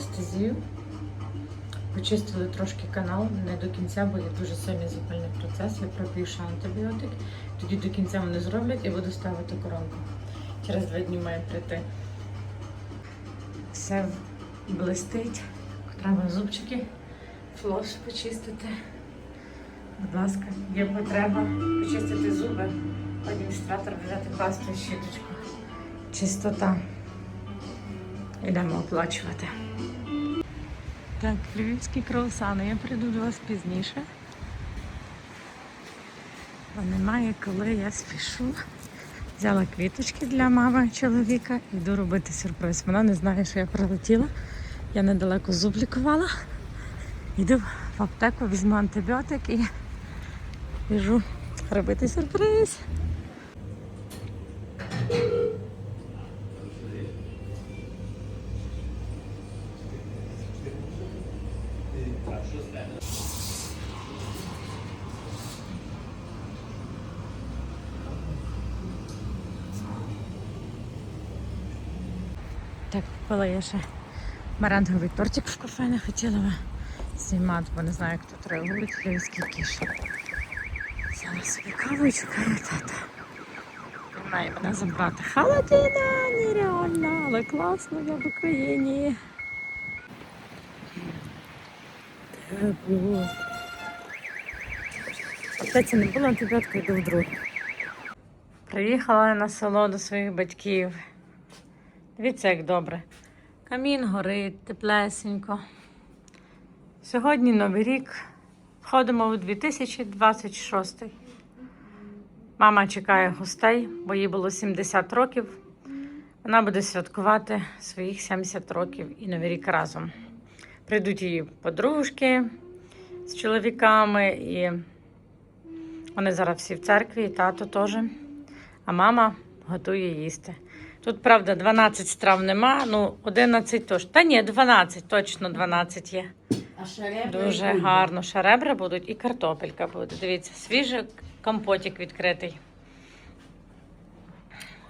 анестезію. Почистили трошки канал, не до кінця, бо є дуже сильний запальний процес. Я пропію ще антибіотик. Тоді до кінця вони зроблять і буду ставити коронку. Через два дні має прийти. Все блистить. Треба зубчики, флос почистити. Будь ласка, є потреба почистити зуби. Адміністратор взяти пасту і щіточку. Чистота. Йдемо оплачувати. Так, львівські круасани. Я прийду до вас пізніше. Бо немає коли я спішу. Взяла квіточки для мами чоловіка і йду робити сюрприз. Вона не знає, що я прилетіла. Я недалеко зуб лікувала. Йду в аптеку, візьму антибіотик і біжу робити сюрприз. Купила я ще меренговий тортик в кафе, не хотіла знімати, бо не знаю, як тут реагують львівські кіші. Взяла собі каву і чекаю тата. Має мене забрати. Холодина, нереально, але класно, я в Україні. Тепло. Аптеці не було антибіотика, йду в другу. Приїхала на село до своїх батьків. Дивіться, як добре. Камін горить, теплесенько. Сьогодні Новий рік. Входимо у 2026. Мама чекає гостей, бо їй було 70 років. Вона буде святкувати своїх 70 років і Новий рік разом. Прийдуть її подружки з чоловіками, і вони зараз всі в церкві, і тато теж. А мама готує їсти. Тут, правда, 12 страв нема, ну 11 тож. Та ні, 12, точно 12 є. А шаребра Дуже гарно. Ще ребра будуть і картопелька буде. Дивіться, свіжий компотик відкритий.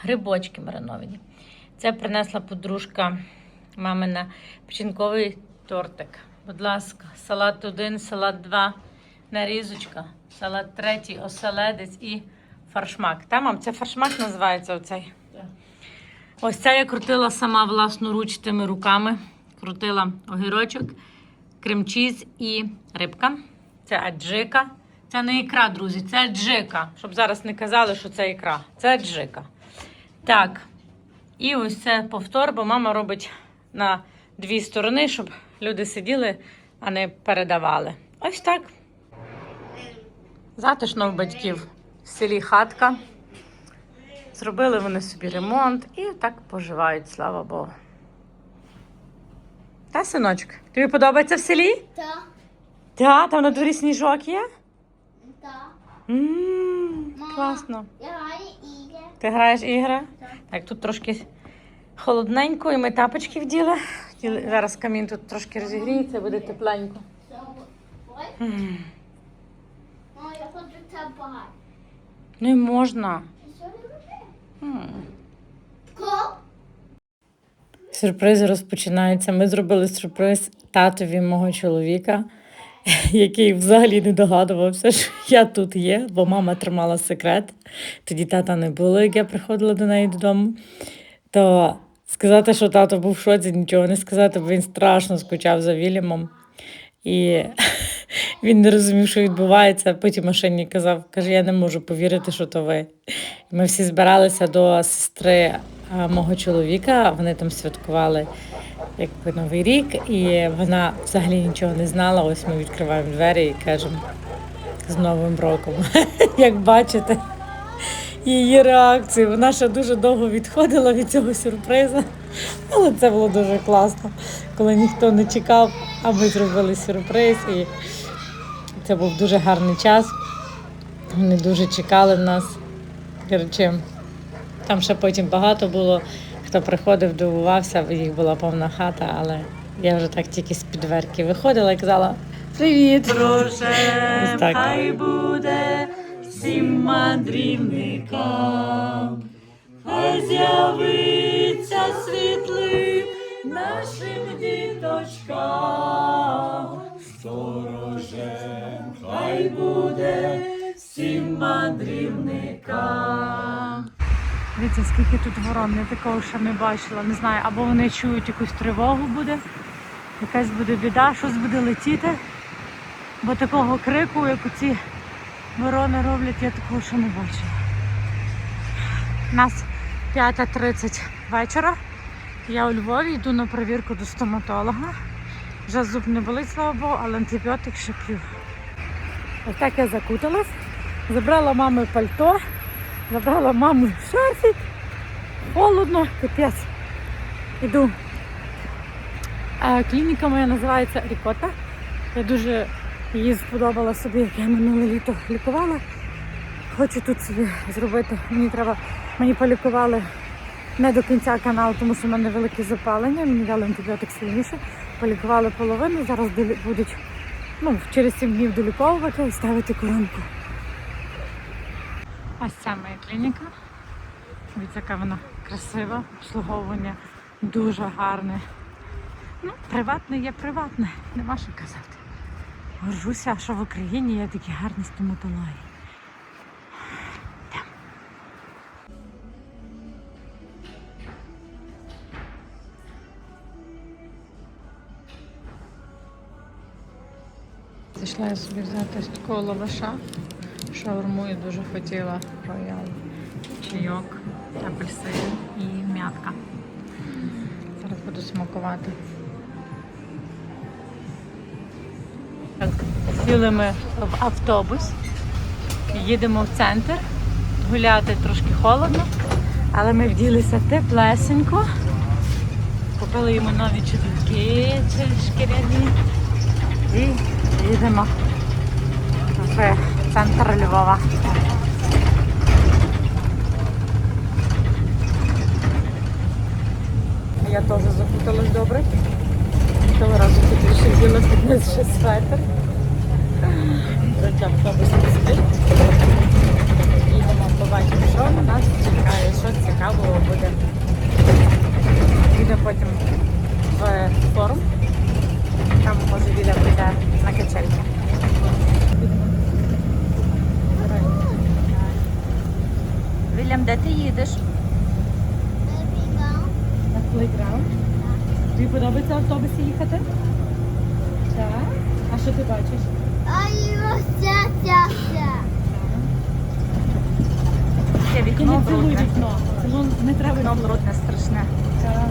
Грибочки мариновані. Це принесла подружка мамина печінковий тортик. Будь ласка, салат один, салат два, нарізочка, салат третій, оселедець і фаршмак. Та, мам, це фаршмак називається оцей. Ось це я крутила сама власноруч тими руками. Крутила огірочок, кремчіз і рибка. Це аджика. Це не ікра, друзі, це аджика. Щоб зараз не казали, що це ікра. Це аджика. Так. І ось це повтор, бо мама робить на дві сторони, щоб люди сиділи, а не передавали. Ось так. Затишно в батьків в селі хатка. Зробили вони собі ремонт і так поживають, слава Богу. Та, синочок, тобі подобається в селі? Та, Та, там на дворі сніжок є? та. Ммм, класно. Я граю ігри. Ти граєш ігри? Так. Так, тут трошки холодненько, і ми тапочки вділи. Зараз камін тут трошки розігріється, буде тепленько. М, мама, я хочу багато. Не можна. Сюрпризи розпочинаються. Ми зробили сюрприз татові мого чоловіка, який взагалі не догадувався, що я тут є, бо мама тримала секрет. Тоді тата не було, як я приходила до неї додому. То сказати, що тато був в шоці, нічого не сказати, бо він страшно скучав за Вільямом. І він не розумів, що відбувається. Потім машині казав, каже, я не можу повірити, що то ви. Ми всі збиралися до сестри мого чоловіка. Вони там святкували якби Новий рік, і вона взагалі нічого не знала. Ось ми відкриваємо двері і кажемо з Новим роком. Як бачите, її реакцію. Вона ще дуже довго відходила від цього сюрпризу. Але це було дуже класно, коли ніхто не чекав, а ми зробили сюрприз. І це був дуже гарний час. Вони дуже чекали нас. Коротше, там ще потім багато було, хто приходив, дивувався, їх була повна хата, але я вже так тільки з-під дверки виходила і казала Привіт! Ось хай буде всім мандрівникам, хай з'явиться світлим нашим діточкам, сторожем хай буде всім мандрівникам. Дивіться, скільки тут ворон, я такого ще не бачила. Не знаю, або вони чують якусь тривогу буде, якась буде біда, щось буде летіти. Бо такого крику, як у ці ворони роблять, я такого ще не бачила. У нас 5.30 вечора. Я у Львові йду на перевірку до стоматолога. Вже зуб не болить, слава Богу, але антибіотик ще п'ю. Ось так я закуталась. Забрала мами пальто, забрала маму шарфік. Холодно, капець. Іду. Е, Клініка моя називається Рікота. Я дуже її сподобала собі, як я минуле літо лікувала. Хочу тут собі зробити. Мені треба, мені полікували не до кінця канал, тому що в мене велике запалення. Мені дали антибіотик сильніше. Полікували половину. Зараз будуть ну, через 7 днів доліковувати і ставити коронку. Ось ця моя клініка. Дивіться, яка вона красива, обслуговування дуже гарне. Ну, приватне є приватне, нема що казати. Горжуся, що в Україні є такі гарні стоматології. Зайшла я собі взяти з такого лаваша. Шаурму я дуже хотіла роял. Чайок, апельсин і м'ятка. Зараз буду смакувати. Сіли ми в автобус, їдемо в центр, гуляти трошки холодно, але ми вділися теплесенько. Купили йому нові чобітки шкіряні і їдемо в центр Львова. Я теж закуталась добре. Того разу тут ще низ ще светр. Спить. Їдемо, побачимо, що нас чекає, що цікавого буде. Їдемо потім в форум. Там може Віля піде на качельки. Вільям, де ти їдеш? На плейграунд. Тобі подобається в автобусі їхати? Так. А що ти бачиш? Вікно не треба. Вікно брудне страшне. Так.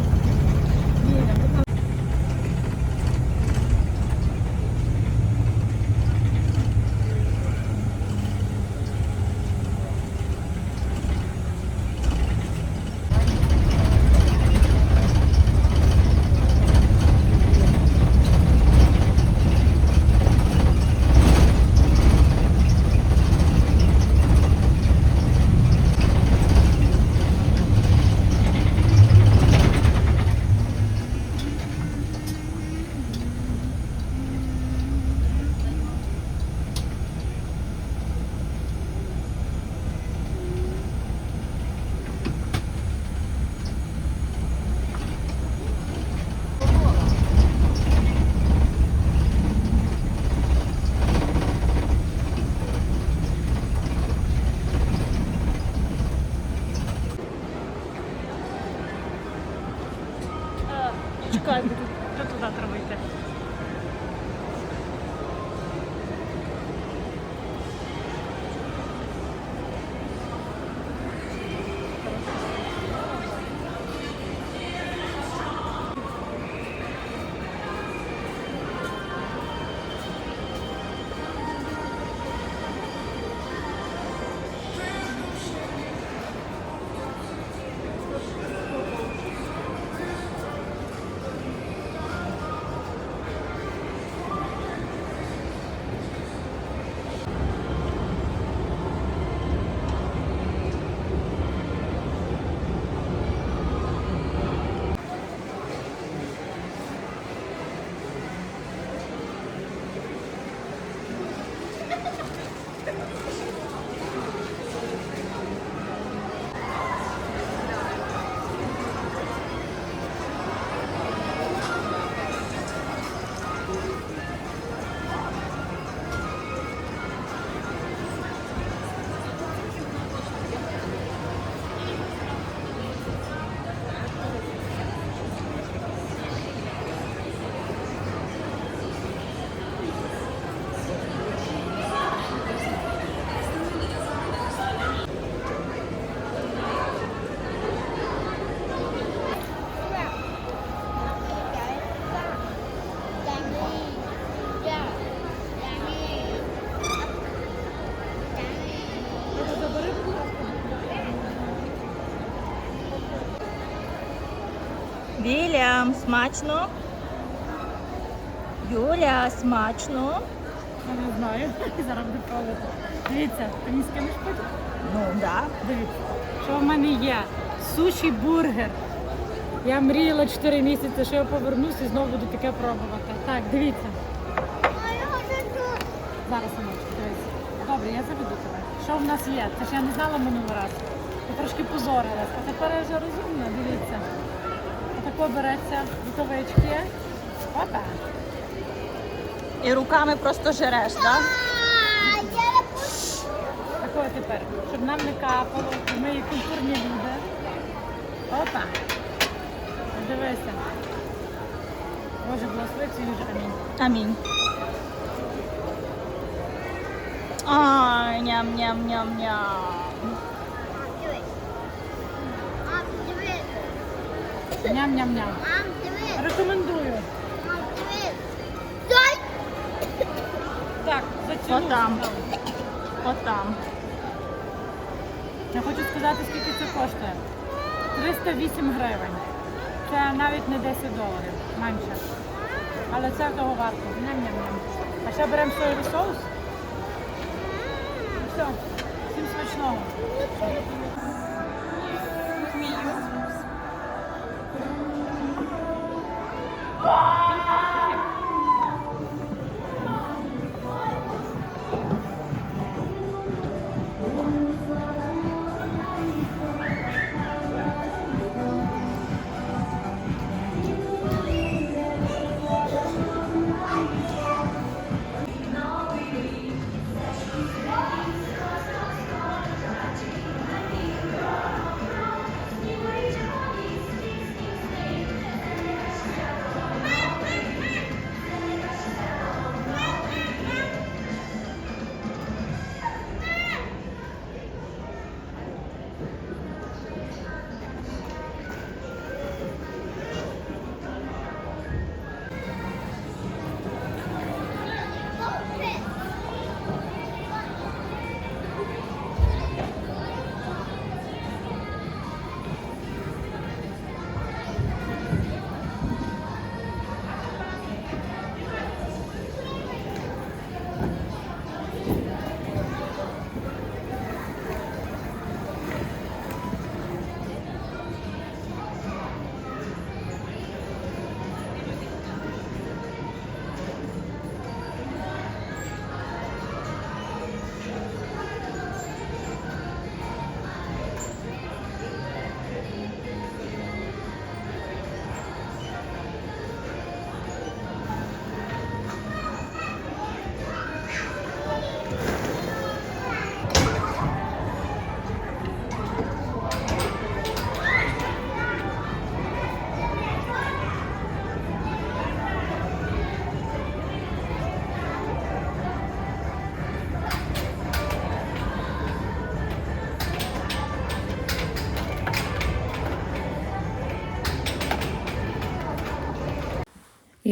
Вільям, смачно. Юля, смачно. Я не знаю. Зараз буду пробувати. Дивіться, ти мені скинеш потім? Ну, да. Дивіться, що в мене є? Суші бургер. Я мріяла 4 місяці, що я повернуся і знову буду таке пробувати. Так, дивіться. Зараз Анечка, дивіться. Добре, я заведу тебе. Що в нас є? Це ж я не знала минулий раз. Я трошки позорилась. А тепер я вже розумна, дивіться. Отако береться рукавички. Опа. І руками просто жереш, так? Не тепер, щоб нам не капало, ми є культурні люди. Опа. Дивися. Боже, благослови цю їжу. Амінь. Амінь. Ай, ням-ням-ням-ням. Ням-ням-ням. Мам, дивись. Рекомендую. Мам, дивись. Стой. Так, зацілуй. Отам. Отам. Я хочу сказати, скільки це коштує. 308 гривень. Це навіть не 10 доларів, менше. Але це того варто. Ням-ням-ням. А ще беремо соєвий соус. І все. Всім смачного.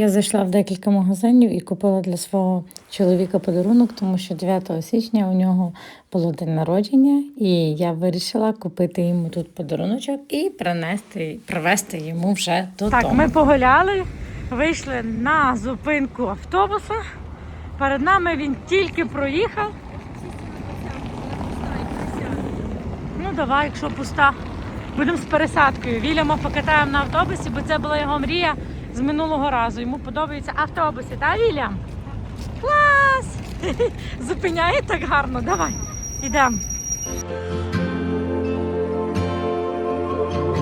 Я зайшла в декілька магазинів і купила для свого чоловіка подарунок, тому що 9 січня у нього було день народження, і я вирішила купити йому тут подаруночок і принести, привезти йому вже додому. Так, ми погуляли, вийшли на зупинку автобуса. Перед нами він тільки проїхав. Ну, давай, якщо пуста. Будемо з пересадкою. Вільяма покатаємо на автобусі, бо це була його мрія з минулого разу. Йому подобаються автобуси, так, Вільям? Клас! Зупиняє так гарно. Давай, йдемо.